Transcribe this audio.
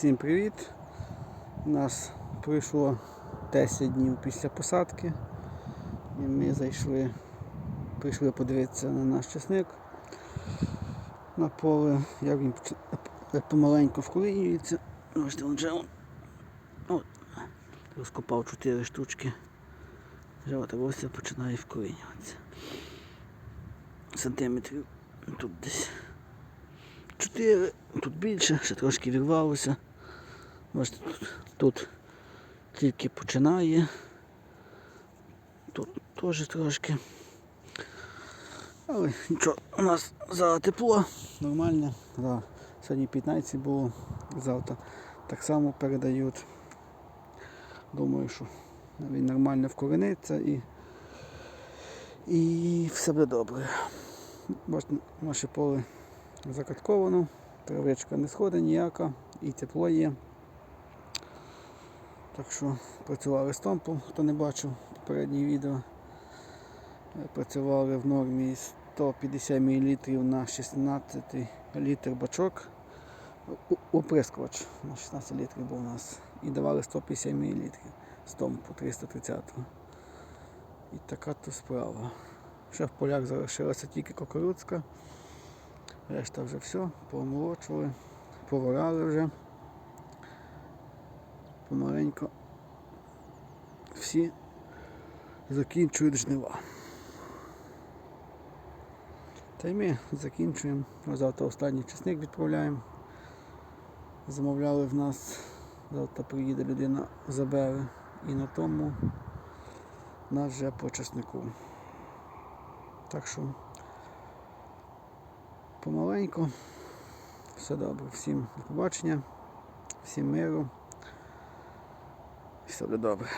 Всім привіт! У нас пройшло 10 днів після посадки. І ми зайшли, прийшли подивитися на наш часник на поле, як він помаленьку вкорінюється. Бачите, он вже розкопав 4 штучки. Вже ось починає вкорінюватися. Сантиметрів тут десь 4, тут більше, ще трошки вірвалося. Бачите, тут, тут тільки починає. Тут теж трошки. Але нічого, у нас зараз тепло, нормально. Да. Сьогодні 15 було, завтра так само передають. Думаю, що він нормально вкорениться і, і все буде добре. Бачите, наше поле закатковано, травичка не сходить ніяка і тепло є. Так що працювали з томпом, хто не бачив попереднє відео. Е, Працювали в нормі 150 мл на 16 літр бачок. Оприскувач на 16 літрів був у нас. І давали 150 мл з томпу 330. І така то справа. Ще в полях залишилася тільки кукурудзка. Решта вже все, помолочували, поворали вже. Помаленько всі закінчують жнива. Та й ми закінчуємо. Завтра останній часник відправляємо. Замовляли в нас, завтра приїде людина, забере. І на тому нас вже по часнику. Так що помаленьку. Все добре. Всім до побачення, всім миру. Все буде добре.